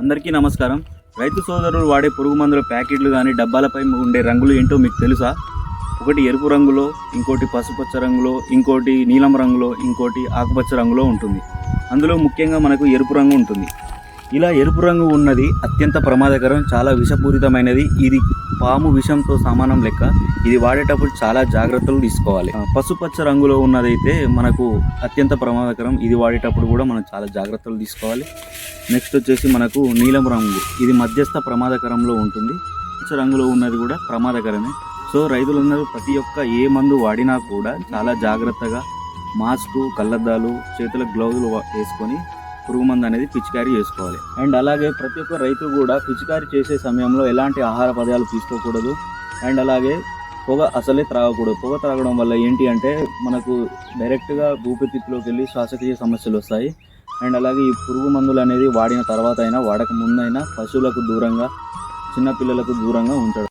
అందరికీ నమస్కారం. రైతు సోదరులు వాడే పురుగు మందుల ప్యాకెట్లు కానీ డబ్బాలపై ఉండే రంగులు ఏంటో మీకు తెలుసా? ఒకటి ఎరుపు రంగులో ఇంకోటి పసుపచ్చ రంగులో ఇంకోటి నీలం రంగులో ఇంకోటి ఆకుపచ్చ రంగులో ఉంటుంది. అందులో ముఖ్యంగా మనకు ఎరుపు రంగు ఉంటుంది. ఇలా ఎరుపు రంగు ఉన్నది అత్యంత ప్రమాదకరం చాలా విషపూరితమైనది. ఇది పాము విషంతో సమానం లెక్క. ఇది వాడేటప్పుడు చాలా జాగ్రత్తలు తీసుకోవాలి. పసుపచ్చ రంగులో ఉన్నదైతే మనకు అత్యంత ప్రమాదకరం. ఇది వాడేటప్పుడు కూడా మనం చాలా జాగ్రత్తలు తీసుకోవాలి. నెక్స్ట్ వచ్చేసి మనకు నీలం రంగు. ఇది మధ్యస్థ ప్రమాదకరంలో ఉంటుంది. పచ్చ రంగులో ఉన్నది కూడా ప్రమాదకరమే. సో రైతులందరూ ప్రతి ఒక్క ఏ మందు వాడినా కూడా చాలా జాగ్రత్తగా మాస్కు కళ్ళద్దాలు చేతుల గ్లౌజులు వేసుకొని పురుగు మందు అనేది పిచికారీ చేసుకోవాలి. అండ్ అలాగే ప్రతి ఒక్క రైతు కూడా పిచికారీ చేసే సమయంలో ఎలాంటి ఆహార పదార్థాలు తీసుకోకూడదు. అండ్ అలాగే పొగ అసలే త్రాగకూడదు. పొగ త్రాగడం వల్ల ఏంటి అంటే మనకు డైరెక్ట్గా ఊపిరితిత్తులోకి వెళ్ళి శ్వాసక్రియ సమస్యలు వస్తాయి. అండ్ అలాగే ఈ పురుగు మందులు అనేది వాడిన తర్వాత అయినా వాడక ముందైనా పశువులకు దూరంగా చిన్న పిల్లలకు దూరంగా ఉంచడం